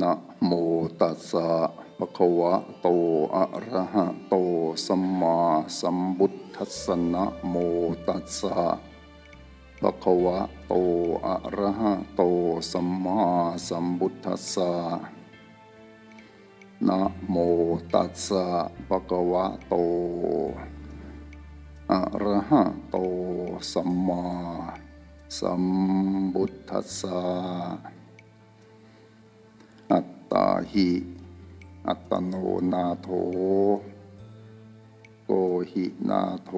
นะโมตัสสะภะคะวะโต อะระหะโต สัมมาสัมพุทธัสสะนะโมตัสสะภะคะวะโต อะระหะโต สัมมาสัมพุทธัสสะนะโมตัสสะภะคะวะโต อะระหะโต สัมมาสัมพุทธัสสะ ตาหิ อัตโนนาโถ โกหินาโถ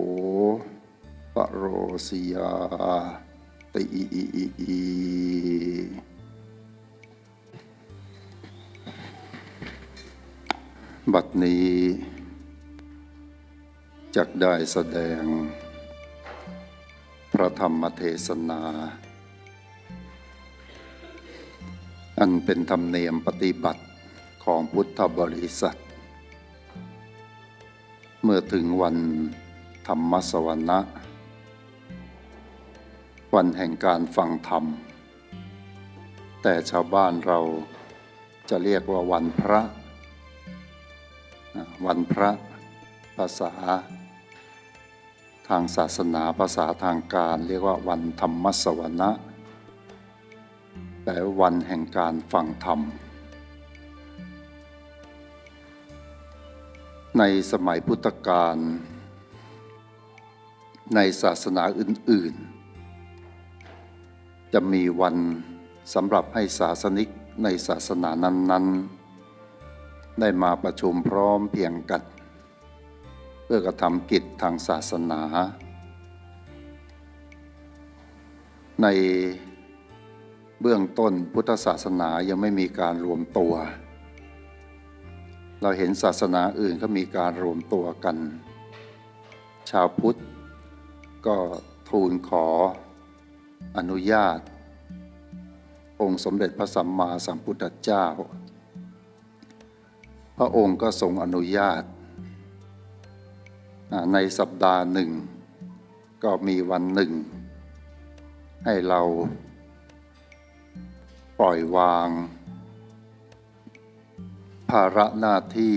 ปโรสิยาติอิอิอิอิบัดนี้จักได้แสดง พระธรรมเทศนา อันเป็นธรรมเนียมปฏิบัติของพุทธบริษัท เมื่อถึงวันธรรมสวรรค์วันแห่งการฟังธรรม แต่ชาวบ้านเราจะเรียกว่าวันพระ วันพระภาษา ทางศาสนาภาษาทางการเรียกว่าวันธรรมสวรรค์ แปลว่วันแห่งการฟังธรรม ในสมัยพุทธกาลในศาสนาอื่น ๆ จะมีวันสำหรับให้ศาสนิกในศาสนานั้น ๆ ได้มาประชุมพร้อมเพียงกัน เพื่อกระทำกิจทางศาสนา ใน เบื้องต้นพุทธศาสนายังไม่มีการรวมตัว เราเห็นศาสนาอื่นก็มีการรวมตัวกัน ชาวพุทธก็ทูลขออนุญาต องค์สมเด็จพระสัมมาสัมพุทธเจ้า พระองค์ก็ทรงอนุญาต ในสัปดาห์หนึ่ง ก็มีวันหนึ่ง ให้เรา ปล่อยวาง ภาระหน้าที่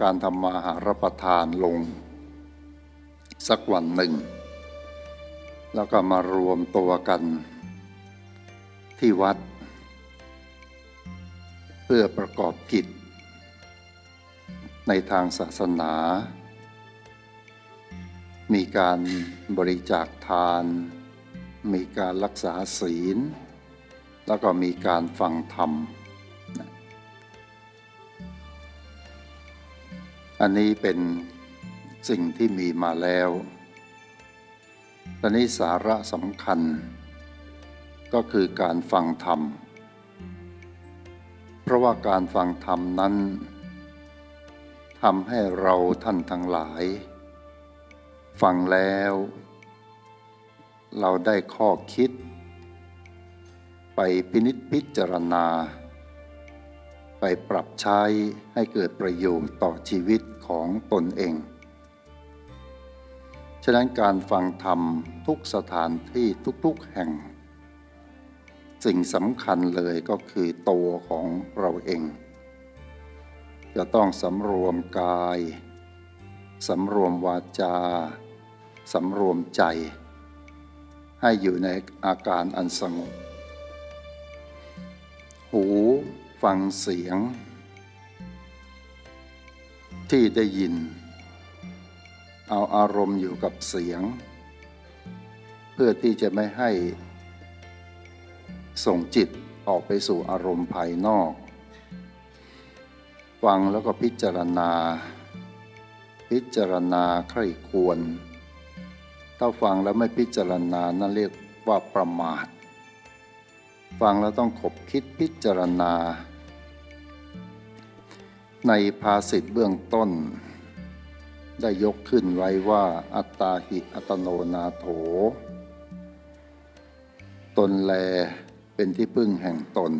การทำมาหารับประทานลง สักวันหนึ่ง แล้วก็มารวมตัวกัน ที่วัด เพื่อประกอบกิจ ในทางศาสนา มีการบริจาคทาน มีการรักษาศีล แล้วก็มีการฟังธรรม อันนี้เป็นสิ่งที่มีมาแล้ว ตอนนี้สาระสำคัญ ก็คือการฟังธรรม เพราะว่าการฟังธรรมนั้นทำให้เราท่านทั้งหลาย ฟังแล้ว เราได้ข้อคิด ไปพินิจพิจารณา ไปปรับใช้ให้เกิดประโยชน์ต่อชีวิตของตนเอง ฉะนั้นการฟังธรรมทุกสถานที่ทุกๆแห่ง สิ่งสำคัญเลยก็คือตัวของเราเอง จะต้องสำรวมกายสำรวมวาจา สำรวมใจ ให้อยู่ในอาการอันสงบ หูฟังเสียง ที่ได้ยิน เอาอารมณ์อยู่กับเสียง เพื่อที่จะไม่ให้ ส่งจิตออกไปสู่อารมณ์ภายนอก ฟังแล้วก็พิจารณา พิจารณาใคร่ควร ถ้าฟังแล้วไม่พิจารณานั่นเรียกว่าประมาท ฟังแล้วต้องขบคิดพิจารณา ในภาษิตเบื้องต้น ได้ยกขึ้นไว้ว่าอัตตาหิอัตโนนาโถ ตนแลเป็นที่พึ่งแห่งตน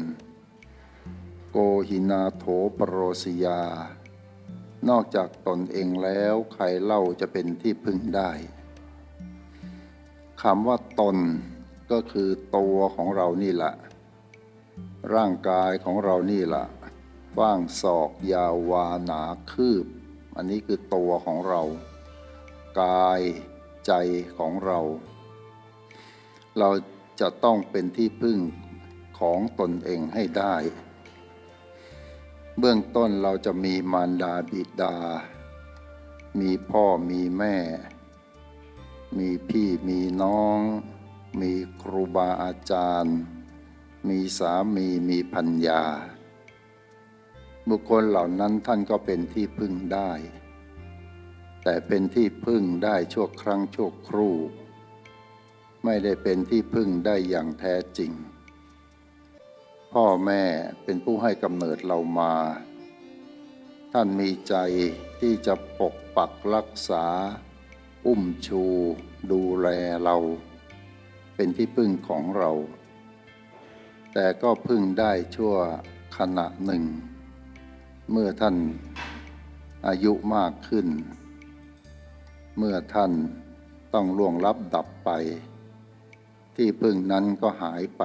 โกหินาโถปรโรสยา นอกจากตนเองแล้วใครเล่าจะเป็นที่พึ่งได้คำว่าตน ก็คือตัวของเรานี่แหละ ร่างกายของเรานี่แหละกว้างศอกยาววาหนาคืบ อันนี้คือตัวของเรา กายใจของเรา เราจะต้องเป็นที่พึ่งของตนเองให้ได้ เบื้องต้นเราจะมีมารดาบิดา มีพ่อมีแม่ มีพี่มีน้อง มีครูบาอาจารย์ มีสามีมีพัญญา บุคคลเหล่านั้นท่านก็เป็นที่พึ่งได้ แต่เป็นที่พึ่งได้ชั่วครั้งชั่วครู่ ไม่ได้เป็นที่พึ่งได้อย่างแท้จริง พ่อแม่เป็นผู้ให้กำเนิดเรามา ท่านมีใจที่จะปกปักรักษา อุ้มชู ดูแลเรา เป็นที่พึ่งของเรา แต่ก็พึ่งได้ชั่วขณะหนึ่ง เมื่อท่านอายุมากขึ้น เมื่อท่านต้องล่วงลับดับไป ที่พึ่งนั้นก็หายไป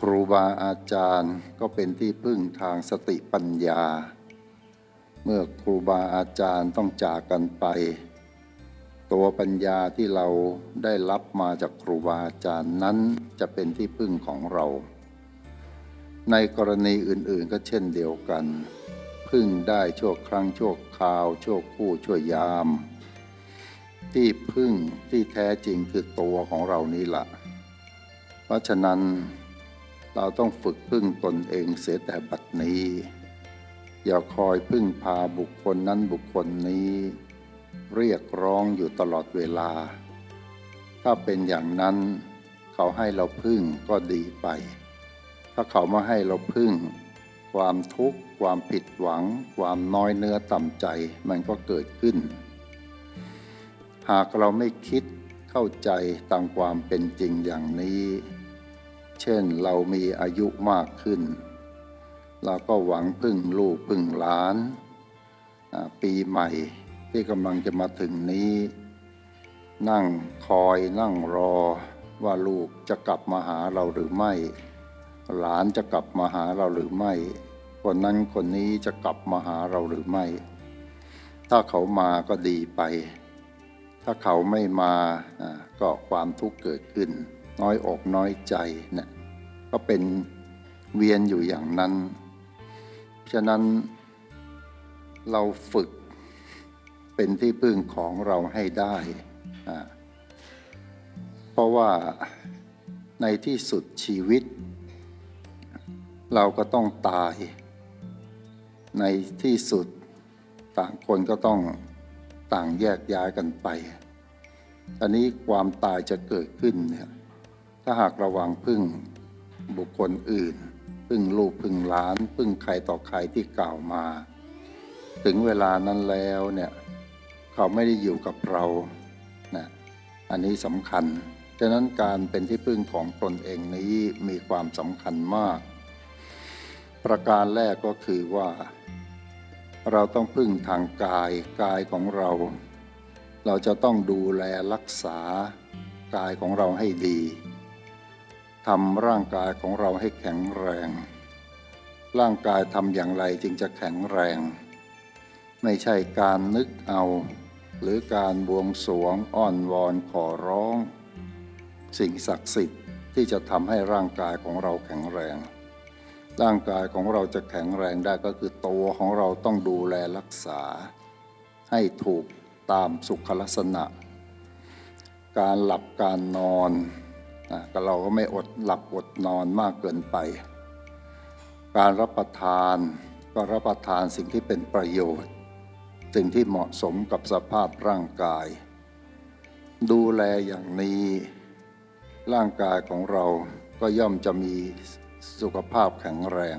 ครูบาอาจารย์ก็เป็นที่พึ่งทางสติปัญญา เมื่อครูบาอาจารย์ต้องจากกันไป ตัวปัญญาที่เราได้รับมาจากครูบาอาจารย์นั้นจะเป็นที่พึ่งของเรา ในกรณีอื่นๆก็เช่นเดียวกัน พึ่งได้ชั่วครั้งชั่วคราวชั่วคู่ชั่วยาม ที่พึ่งที่แท้จริงคือตัวของเรานี่แหละเพราะฉะนั้นเราต้องฝึกพึ่งตนเองเสียแต่บัดนี้ อย่าคอยพึ่งพาบุคคลนั้นบุคคลนี้ เรียกร้องอยู่ตลอดเวลา ถ้าเป็นอย่างนั้น เขาให้เราพึ่งก็ดีไป ถ้าเขามาให้เราพึ่ง ความทุกข์ ความผิดหวัง ความน้อยเนื้อต่ำใจมันก็เกิดขึ้น หากเราไม่คิดเข้าใจตามความเป็นจริงอย่างนี้ เช่นเรามีอายุมากขึ้น เราก็หวังพึ่งลูกพึ่งหลาน ปีใหม่ ที่กำลังจะมาถึงนี้ นั่งคอยนั่งรอว่าลูกจะกลับมาหาเราหรือไม่ หลานจะกลับมาหาเราหรือไม่ คนนั้นคนนี้จะกลับมาหาเราหรือไม่ ถ้าเขามาก็ดีไป ถ้าเขาไม่มาอ่าก็ความทุกข์เกิดขึ้น น้อยอกน้อยใจเนะี่ยก็เป็นเวียนอยู่อย่างนั้น ฉะนั้นเราฝึก เป็นที่พึ่งของเราให้ได้ เพราะว่าในที่สุดชีวิต เราก็ต้องตาย ในที่สุดต่างคนก็ต้องต่างแยกย้ายกันไป อันนี้ความตายจะเกิดขึ้นเนี่ยถ้าหากระวังพึ่งบุคคลอื่น พึ่งลูกพึ่งหลาน พึ่งใครต่อใครที่กล่าวมา ถึงเวลานั้นแล้วเนี่ย เขาไม่ได้อยู่กับเรานะอันนี้สำคัญฉะนั้นการเป็นที่พึ่งของตนเองนี้มีความสำคัญมาก ประการแรกก็คือว่า เราต้องพึ่งทางกายกายของเรา เราจะต้องดูแลรักษากายของเราให้ดีทำร่างกายของเราให้แข็งแรง ร่างกายทำอย่างไรจึงจะแข็งแรง ไม่ใช่การนึกเอา หรือการบวงสรวงอ้อนวอนขอร้อง สิ่งศักดิ์สิทธิ์ที่จะทำให้ร่างกายของเราแข็งแรง ร่างกายของเราจะแข็งแรงได้ก็คือตัวของเราต้องดูแลรักษา ให้ถูกตามสุขลักษณะ การหลับการนอนนะก็เราก็ไม่อดหลับอดนอนมากเกินไป การรับประทานก็รับประทานสิ่งที่เป็นประโยชน์ สิ่งที่เหมาะสมกับสภาพร่างกาย ดูแลอย่างนี้ ร่างกายของเราก็ย่อมจะมีสุขภาพแข็งแรง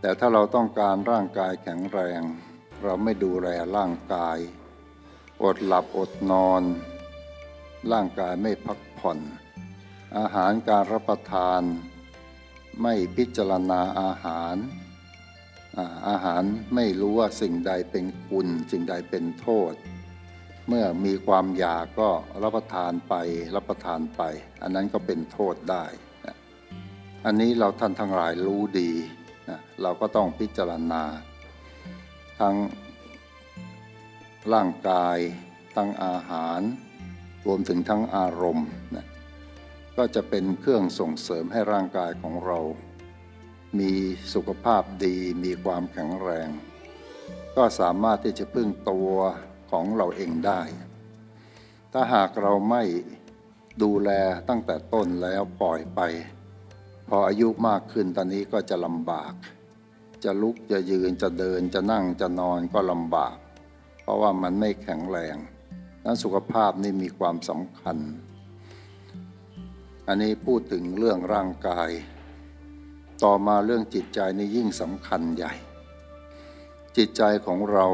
แต่ถ้าเราต้องการร่างกายแข็งแรง เราไม่ดูแลร่างกาย อดหลับอดนอน ร่างกายไม่พักผ่อน อาหารการรับประทาน ไม่พิจารณาอาหาร อาอาหารไม่รู้ว่าสิ่งใดเป็นคุณสิ่งใดเป็นโทษ เมื่อมีความอยากก็รับประทานไปรับประทานไป อันนั้นก็เป็นโทษได้นะอันนี้เราท่านทั้งหลายรู้ดีนะเราก็ต้องพิจารณา ทั้งร่างกายทั้งอาหาร รวมถึงทั้งอารมณ์นะก็จะเป็นเครื่องส่งเสริมให้ร่างกายของเรา มีสุขภาพดีมีความแข็งแรง ก็สามารถที่จะพึ่งตัวของเราเองได้ ถ้าหากเราไม่ดูแลตั้งแต่ต้นแล้วปล่อยไป พออายุมากขึ้นตอนนี้ก็จะลำบาก จะลุกจะยืนจะเดินจะนั่งจะนอนก็ลำบาก เพราะว่ามันไม่แข็งแรงนั้นสุขภาพนี่มีความสำคัญ อันนี้พูดถึงเรื่องร่างกาย ต่อมาเรื่องจิตใจนี่ยิ่งสำคัญใหญ่ จิตใจของเรา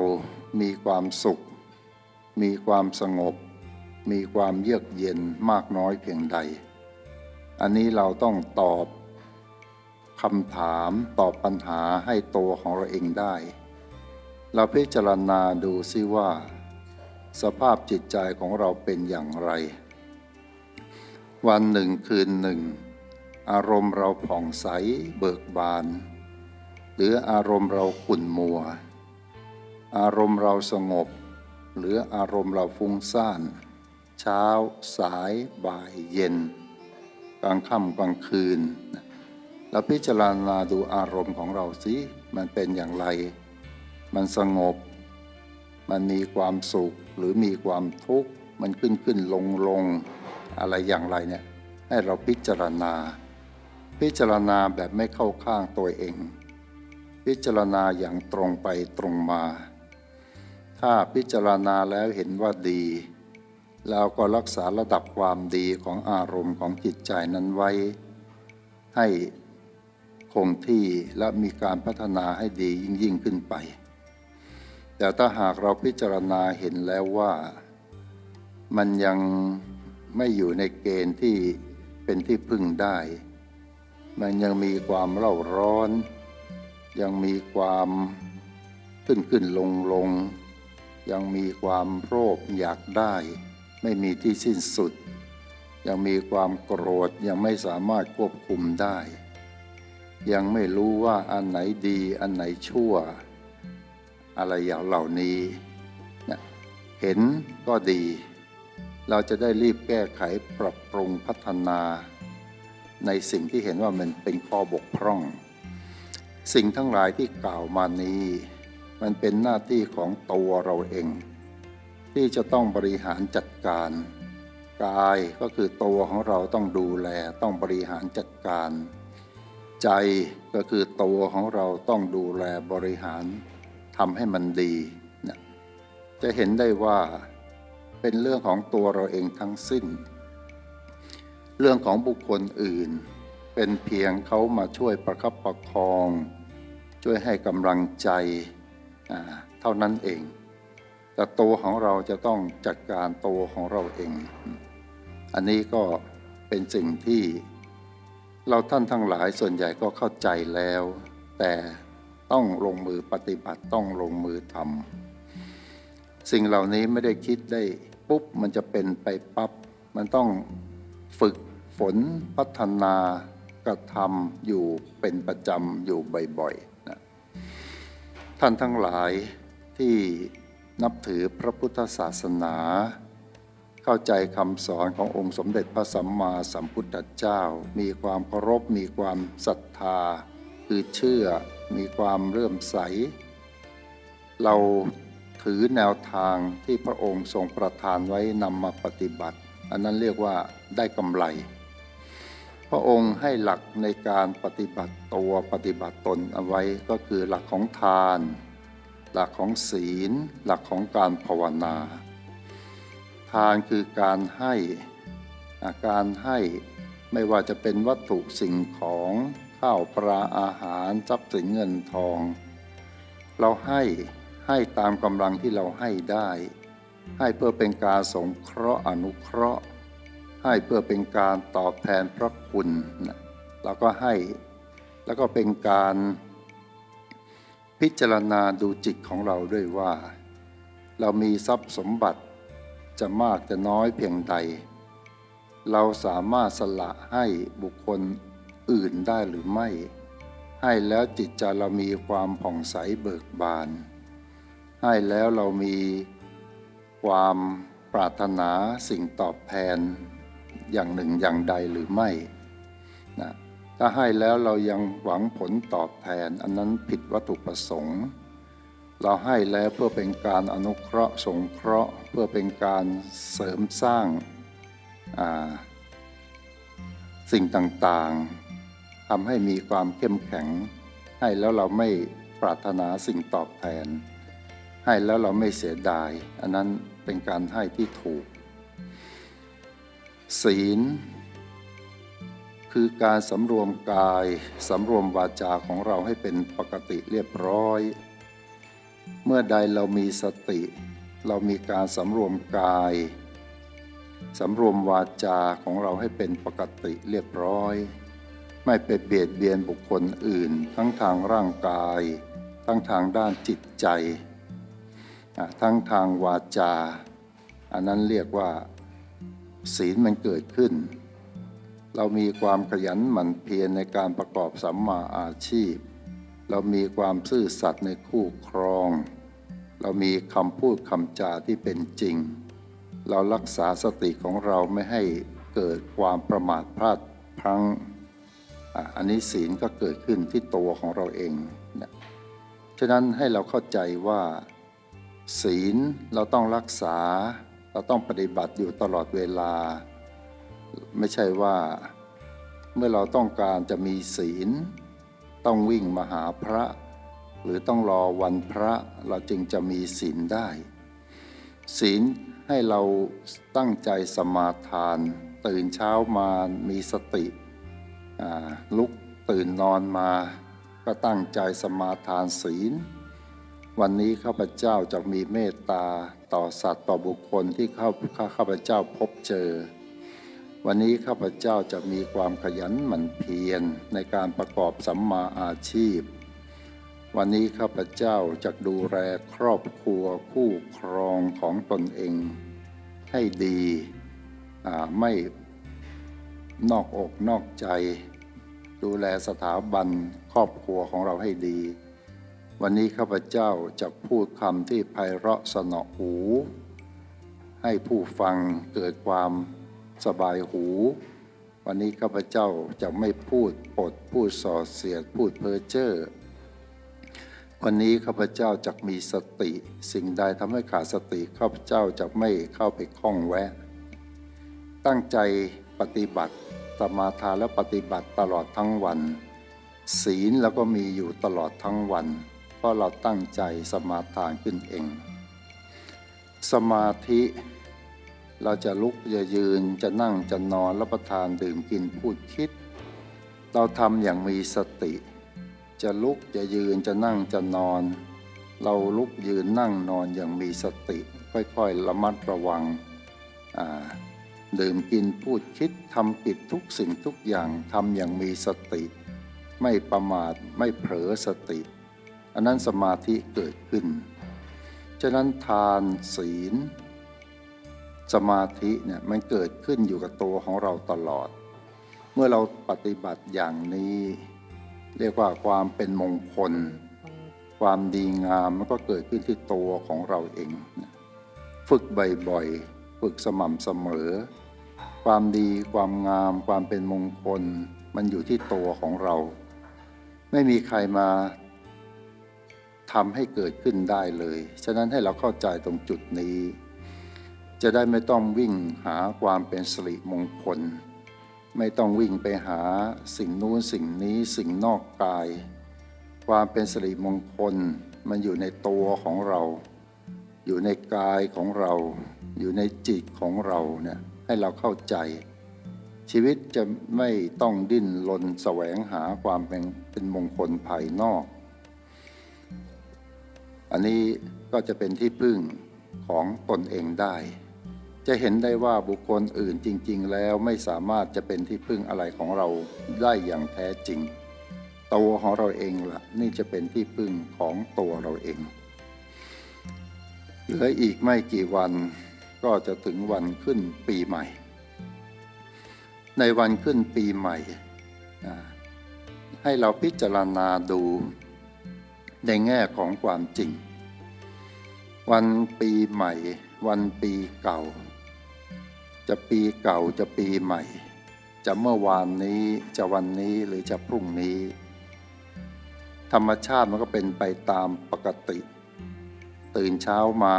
มีความสุข มีความสงบ มีความเยือกเย็นมากน้อยเพียงใด อันนี้เราต้องตอบคำถามตอบปัญหาให้ตัวของเราเองได้ เราพิจารณาดูซิว่า สภาพจิตใจของเราเป็นอย่างไร วันหนึ่งคืนหนึ่ง อารมณ์เราผ่องใสเบิกบาน หรืออารมณ์เราขุ่นมัว อารมณ์เราสงบ หรืออารมณ์เราฟุ้งซ่าน เช้า สาย บ่ายเย็น กลางค่ำกลางคืน เราพิจารณาดูอารมณ์ของเราสิมันเป็นอย่างไร มันสงบ มันมีความสุขหรือมีความทุกข์ มันขึ้นขึ้นลงลงอะไรอย่างไรเนี่ยให้เราพิจารณา พิจารณาแบบไม่เข้าข้างตัวเอง พิจารณาอย่างตรงไปตรงมา ถ้าพิจารณาแล้วเห็นว่าดีเราก็รักษาระดับความดีของอารมณ์ของจิตใจนั้นไว้ ให้คงที่และมีการพัฒนาให้ดียิ่งยิ่งขึ้นไป แต่ถ้าหากเราพิจารณาเห็นแล้วว่า มันยังไม่อยู่ในเกณฑ์ที่เป็นที่พึ่งได้ มันยังมีความเล่าร้อน ยังมีความขึ้นขึ้นลงลง ยังมีความโลภอยากได้ ไม่มีที่สิ้นสุด ยังมีความโกรธยังไม่สามารถควบคุมได้ ยังไม่รู้ว่าอันไหนดีอันไหนชั่ว อะไรอย่างเหล่านี้นะเห็นก็ดี เราจะได้รีบแก้ไขปรับปรุงพัฒนา ในสิ่งที่เห็นว่ามันเป็นข้อบกพร่อง สิ่งทั้งหลายที่กล่าวมานี้ มันเป็นหน้าที่ของตัวเราเอง ที่จะต้องบริหารจัดการกายก็คือตัวของเราต้องดูแลต้องบริหารจัดการ ใจก็คือตัวของเราต้องดูแลบริหารทำให้มันดีนะจะเห็นได้ว่าเป็นเรื่องของตัวเราเองทั้งสิ้น เรื่องของบุคคลอื่น เป็นเพียงเขามาช่วยประคับประคอง ช่วยให้กำลังใจเท่านั้นเอง แต่ตัวของเราจะต้องจัดการตัวของเราเอง อันนี้ก็เป็นสิ่งที่เราท่านทั้งหลายส่วนใหญ่ก็เข้าใจแล้ว แต่ต้องลงมือปฏิบัติต้องลงมือทำสิ่งเหล่านี้ไม่ได้คิดได้ปุ๊บมันจะเป็นไปปับ๊บมันต้องฝึก ฝนพัฒนากระทำอยู่เป็นประจำอยู่บ่อยๆนะท่านทั้งหลายที่นับถือพระพุทธศาสนา เข้าใจคำสอนขององค์สมเด็จพระสัมมาสัมพุทธเจ้า มีความเคารพมีความศรัทธา คือเชื่อมีความเลื่อมใส เราถือแนวทางที่พระองค์ทรงประทานไว้นำมาปฏิบัติ อันนั้นเรียกว่าได้กำไร พระองค์ให้หลักในการปฏิบัติตัวปฏิบัติตนเอาไว้ก็คือหลักของทาน หลักของศีล หลักของการภาวนา ทานคือการให้การให้ไม่ว่าจะเป็นวัตถุสิ่งของข้าวปลาอาหารทรัพย์สินเงินทอง เราให้ให้ตามกำลังที่เราให้ได้ ให้เพื่อเป็นการสงเคราะห์อนุเคราะห์ ให้เพื่อเป็นการตอบแทนพระคุณนะเราก็ให้แล้วก็เป็นการพิจารณาดูจิตของเราด้วยว่า เรามีทรัพย์สมบัติจะมากจะน้อยเพียงใด เราสามารถสละให้บุคคลอื่นได้หรือไม่ ให้แล้วจิตใจเรามีความผ่องใสเบิกบาน ให้แล้วเรามีความปรารถนาสิ่งตอบแทน อย่างหนึ่งอย่างใดหรือไม่นะถ้าให้แล้วเรายังหวังผลตอบแทน อันนั้นผิดวัตถุประสงค์ เราให้แล้วเพื่อเป็นการอนุเคราะห์สงเคราะห์ เพื่อเป็นการเสริมสร้างสิ่งต่างๆทำให้มีความเข้มแข็ง ให้แล้วเราไม่ปรารถนาสิ่งตอบแทน ให้แล้วเราไม่เสียดาย อันนั้นเป็นการให้ที่ถูก ศีล คือการสำรวมกายสำรวมวาจาของเราให้เป็นปกติเรียบร้อย เมื่อใดเรามีสติ เรามีการสำรวมกายสำรวมวาจาของเราให้เป็นปกติเรียบร้อย ไม่ไปเบียดเบียนบุคคลอื่น ทั้งทางร่างกาย ทั้งทางด้านจิตใจ ทั้งทางวาจา อันนั้นเรียกว่า ศีลมันเกิดขึ้น เรามีความขยันหมั่นเพียรในการประกอบสัมมาอาชีพ เรามีความซื่อสัตย์ในคู่ครอง เรามีคำพูดคำจาที่เป็นจริง เรารักษาสติของเราไม่ให้เกิดความประมาทพลาดพลั้งอันนี้ศีลก็เกิดขึ้นที่ตัวของเราเองนะฉะนั้นให้เราเข้าใจว่า ศีลเราต้องรักษา เราต้องปฏิบัติอยู่ตลอดเวลา ไม่ใช่ว่าเมื่อเราต้องการจะมีศีล ต้องวิ่งมาหาพระ หรือต้องรอวันพระเราจึงจะมีศีลได้ ศีลให้เราตั้งใจสมาทาน ตื่นเช้ามามีสติลุกตื่นนอนมา ก็ตั้งใจสมาทานศีล วันนี้ข้าพเจ้าจะมีเมตตา ต่อสัตว์ต่อบุคคลที่เข้าข้าพเจ้าพบเจอ วันนี้ข้าพเจ้าจะมีความขยันหมั่นเพียรในการประกอบสัมมาอาชีพ วันนี้ข้าพเจ้าจะดูแลครอบครัวคู่ครองของตนเอง ให้ดีไม่นอกอกนอกใจ ดูแลสถาบันครอบครัวของเราให้ดี วันนี้ข้าพเจ้าจะพูดคำที่ไพเราะสนอหู ให้ผู้ฟังเกิดความสบายหู วันนี้ข้าพเจ้าจะไม่พูดปดพูดส่อเสียดพูดเพ้อเจ้อวันนี้ข้าพเจ้าจะมีสติ สิ่งใดทำให้ขาดสติข้าพเจ้าจะไม่เข้าไปคล้องแวะ ตั้งใจปฏิบัติสมาทานและปฏิบัติตลอดทั้งวัน ศีลเราก็มีอยู่ตลอดทั้งวัน เพราะเราตั้งใจสมาทานขึ้นเอง สมาธิเราจะลุกจะยืนจะนั่งจะนอนรับประทานดื่มกินพูดคิด เราทำอย่างมีสติ จะลุกจะยืนจะนั่งจะนอน เราลุกยืนนั่งนอนอย่างมีสติ ค่อยๆระมัดระวังดื่มกินพูดคิดทำปิดทุกสิ่งทุกอย่างทำอย่างมีสติ ไม่ประมาทไม่เผลอสติ อันนั้นสมาธิเกิดขึ้น ฉะนั้นทานศีล สมาธิเนี่ยมันเกิดขึ้นอยู่กับตัวของเราตลอด เมื่อเราปฏิบัติอย่างนี้ เรียกว่าความเป็นมงคล ความดีงามมันก็เกิดขึ้นที่ตัวของเราเอง ฝึกบ่อยๆ ฝึกสม่ำเสมอ ความดีความงาม ความเป็นมงคล มันอยู่ที่ตัวของเรา ไม่มีใครมา ทำให้เกิดขึ้นได้เลย ฉะนั้นให้เราเข้าใจตรงจุดนี้ จะได้ไม่ต้องวิ่งหาความเป็นสิริมงคล ไม่ต้องวิ่งไปหาสิ่งนู้นสิ่งนี้สิ่งนอกกาย ความเป็นสิริมงคลมันอยู่ในตัวของเรา อยู่ในกายของเรา อยู่ในจิตของเราเนี่ยให้เราเข้าใจ ชีวิตจะไม่ต้องดิ้นรนแสวงหาความเป็นเป็นมงคลภายนอก อันนี้ก็จะเป็นที่พึ่งของตนเองได้ จะเห็นได้ว่าบุคคลอื่นจริง ๆ แล้วไม่สามารถจะเป็นที่พึ่งอะไรของเราได้อย่างแท้จริง ตัวของเราเองละ่ะ นี่จะเป็นที่พึ่งของตัวเราเองเหลืออีกไม่กี่วันก็จะถึงวันขึ้นปีใหม่ ในวันขึ้นปีใหม่ ให้เราพิจารณาดู ในแง่ของความจริง วันปีใหม่ วันปีเก่า จะปีเก่าจะปีใหม่ จะเมื่อวานนี้จะวันนี้หรือจะพรุ่งนี้ ธรรมชาติมันก็เป็นไปตามปกติ ตื่นเช้ามา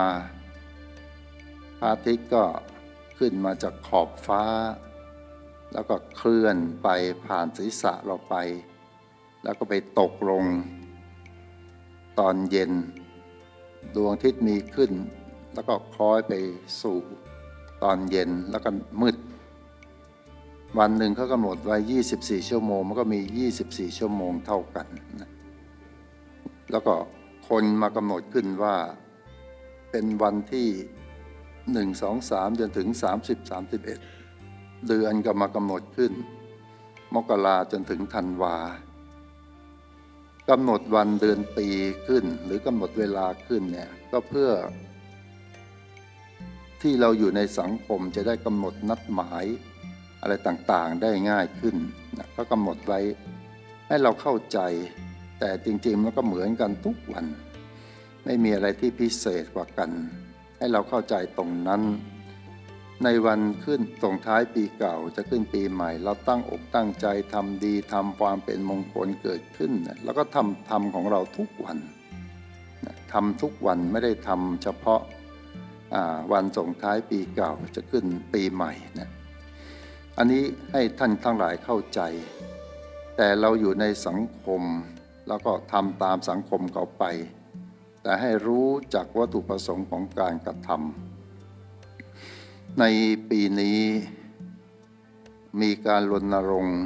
พระอาทิตย์ก็ขึ้นมาจากขอบฟ้า แล้วก็เคลื่อนไปผ่านศีรษะเราไป แล้วก็ไปตกลง ตอนเย็น ดวงอาทิตย์มีขึ้น แล้วก็คล้อยไปสู่ตอนเย็นแล้วก็มืด วันหนึ่งเขากำหนดไว้ 24 ชั่วโมง มันก็มี 24 ชั่วโมงเท่ากันนะแล้วก็คนมากำหนดขึ้นว่าเป็นวันที่หนึ่งสองสามจนถึงสามสิบสามสิบเอ็ดเดือนก็มากำหนดขึ้น มกราจนถึงธันวา กำหนดวันเดือนปีขึ้น หรือกำหนดเวลาขึ้นเนี่ยก็เพื่อ ที่เราอยู่ในสังคมจะได้กำหนดนัดหมายอะไรต่างๆได้ง่ายขึ้นนะก็กำหนดไว้ให้เราเข้าใจ แต่จริงๆมันก็เหมือนกันทุกวัน ไม่มีอะไรที่พิเศษกว่ากัน ให้เราเข้าใจตรงนั้น ในวันขึ้นส่งท้ายปีเก่าจะขึ้นปีใหม่ เราตั้งอกตั้งใจทำดีทำความเป็นมงคลเกิดขึ้นแล้วก็ทำทำของเราทุกวันทำทุกวันไม่ได้ทำเฉพาะวันส่งท้ายปีเก่าจะขึ้นปีใหม่นะอันนี้ให้ท่านทั้งหลายเข้าใจ แต่เราอยู่ในสังคม แล้วก็ทำตามสังคมเขาไป แต่ให้รู้จักวัตถุประสงค์ของการกระทำ ในปีนี้มีการรณรงค์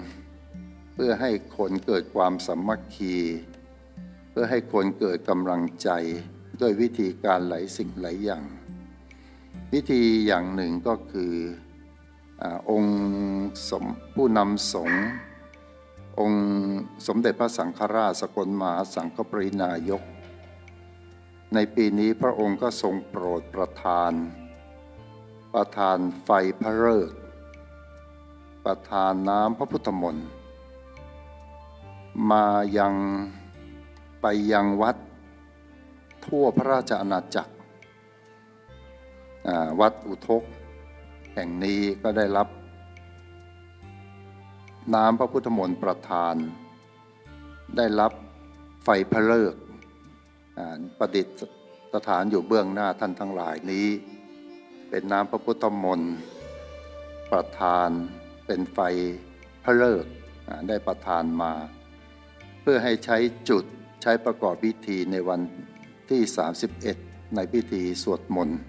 เพื่อให้คนเกิดความสามัคคี เพื่อให้คนเกิดกำลังใจด้วยวิธีการหลายสิ่งหลายอย่าง วิธีอย่างหนึ่งก็คืออองค์ผู้นำสงฆ์องค์สมเด็จพระสังฆราชสกลมหาสังฆปรินายก ในปีนี้พระองค์ก็ทรงโปรดประทาน ประทานไฟพระฤกษ์ประทานน้ำพระพุทธมนต์มายังไปยังวัดทั่วพระราชอาณาจักร วัดอุทก แห่งนี้ก็ได้รับ น้ำพระพุทธมนต์ประทาน ได้รับไฟพระฤกษ์ประดิษฐานอยู่เบื้องหน้าท่านทั้งหลายนี้ เป็นน้ำพระพุทธมนต์ประทานเป็นไฟพระเลิกได้ประทานมา เพื่อให้ใช้จุดใช้ประกอบพิธีในวันที่ 31 ในพิธีสวดมนต์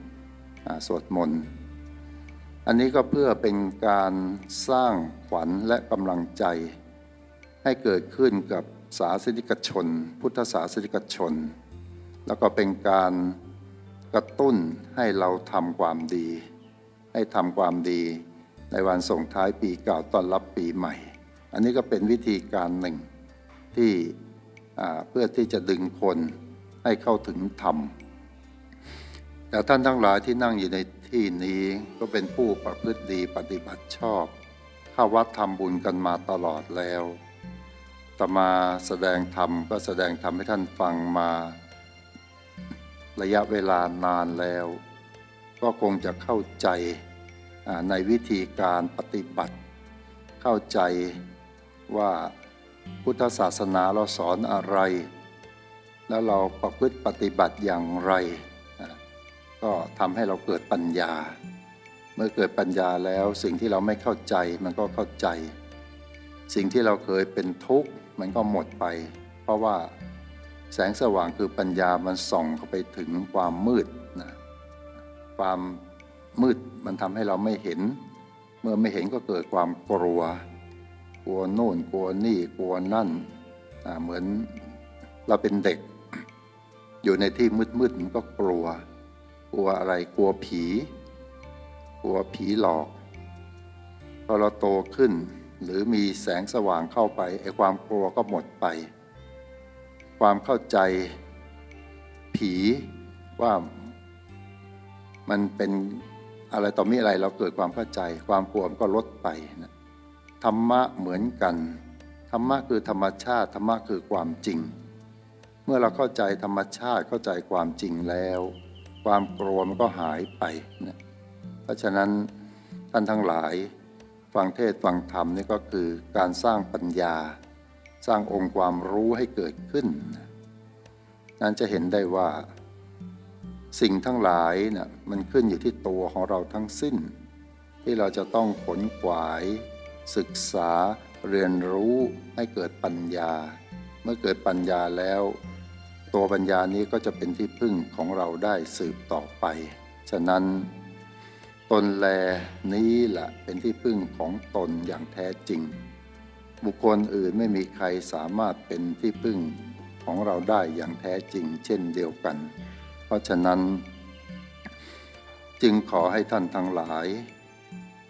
สวดมนต์อันนี้ก็เพื่อเป็นการสร้างขวัญและกำลังใจ ให้เกิดขึ้นกับศาสนิกชน พุทธศาสนิกชน แล้วก็เป็นการ กระตุ้นให้เราทำความดี ให้ทำความดีในวันส่งท้ายปีเก่าต้อนรับปีใหม่ อันนี้ก็เป็นวิธีการหนึ่งที่เพื่อที่จะดึงคนให้เข้าถึงธรรม แต่ท่านทั้งหลายที่นั่งอยู่ในที่นี้ก็เป็นผู้ประพฤติดีปฏิบัติชอบเข้าวัดทำบุญกันมาตลอดแล้วต่มาแสดงธรรมก็แสดงธรรมให้ท่านฟังมา ระยะเวลานานแล้ว ก็คงจะเข้าใจในวิธีการปฏิบัติ เข้าใจว่าพุทธศาสนาเราสอนอะไร แล้วเราประพฤติปฏิบัติอย่างไร ก็ทำให้เราเกิดปัญญา เมื่อเกิดปัญญาแล้วสิ่งที่เราไม่เข้าใจมันก็เข้าใจ สิ่งที่เราเคยเป็นทุกข์มันก็หมดไป เพราะว่า แสงสว่างคือปัญญามันส่องเข้าไปถึงความมืดนะความมืดมันทำให้เราไม่เห็น เมื่อไม่เห็นก็เกิดความกลัว กลัวโน่นกลัวนี่กลัวนั่นเหมือนเราเป็นเด็ก อยู่ในที่มืดๆมันก็กลัว กลัวอะไรกลัวผี กลัวผีหลอกพอเราโตขึ้นหรือมีแสงสว่างเข้าไปไอ้ความกลัวก็หมดไป ความเข้าใจผีว่ามันเป็นอะไรต่อมีอะไรเราเกิดความเข้าใจ ความกลัวมันก็ลดไปนะธรรมะเหมือนกันธรรมะคือธรรมชาติธรรมะคือความจริง เมื่อเราเข้าใจธรรมชาติเข้าใจความจริงแล้ว ความกลัวมันก็หายไปนะเพราะฉะนั้นท่านทั้งหลายฟังเทศฟังธรรมนี่ก็คือการสร้างปัญญา สร้างองค์ความรู้ให้เกิดขึ้น นั้นจะเห็นได้ว่า สิ่งทั้งหลายนะ่ะมันขึ้นอยู่ที่ตัวของเราทั้งสิ้น ที่เราจะต้องขนขวาย ศึกษาเรียนรู้ให้เกิดปัญญา เมื่อเกิดปัญญาแล้ว ตัวปัญญานี้ก็จะเป็นที่พึ่งของเราได้สืบต่อไป ฉะนั้นตนแลนี้แหละเป็นที่พึ่งของตนอย่างแท้จริง บุคคลอื่นไม่มีใครสามารถเป็นที่พึ่งของเราได้อย่างแท้จริง เช่นเดียวกัน เพราะฉะนั้น จึงขอให้ท่านทั้งหลาย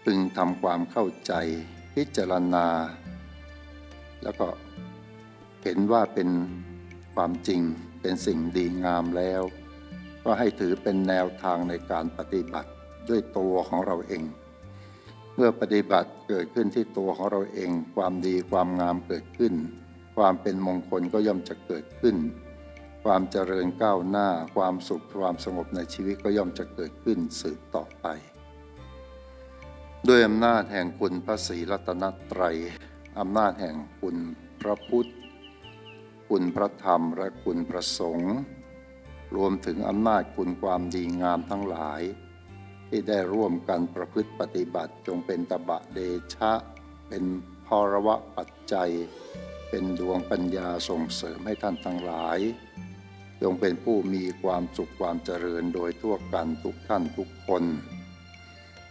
พึงทำความเข้าใจ พิจารณา แล้วก็เห็นว่าเป็นความจริงเป็นสิ่งดีงามแล้ว ก็ให้ถือเป็นแนวทางในการปฏิบัติด้วยตัวของเราเอง เมื่อปฏิบัติเกิดขึ้นที่ตัวของเราเอง ความดีความงามเกิดขึ้น ความเป็นมงคลก็ย่อมจะเกิดขึ้น ความเจริญก้าวหน้า ความสุขความสงบในชีวิตก็ย่อมจะเกิดขึ้นสืบต่อไป ด้วยอำนาจแห่งคุณพระศรีรัตนตรัยอำนาจแห่งคุณพระพุทธ คุณพระธรรมและคุณพระสงฆ์รวมถึงอำนาจคุณความดีงามทั้งหลาย ที่ได้ร่วมกันประพฤติปฏิบัติจงเป็นตบะเดชะ เป็นพรวะปัจจัย เป็นดวงปัญญาส่งเสริมให้ท่านทั้งหลาย จงเป็นผู้มีความสุขความเจริญโดยทั่วกันทุกท่านทุกคน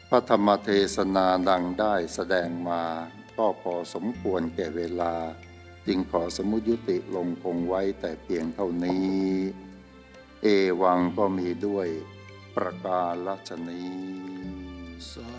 พระธรรมเทศนาดังได้แสดงมาก็พอสมควรแก่เวลา จึงขอสมุยุติลงคงไว้แต่เพียงเท่านี้ เอวังก็มีด้วย ประการลชนีสา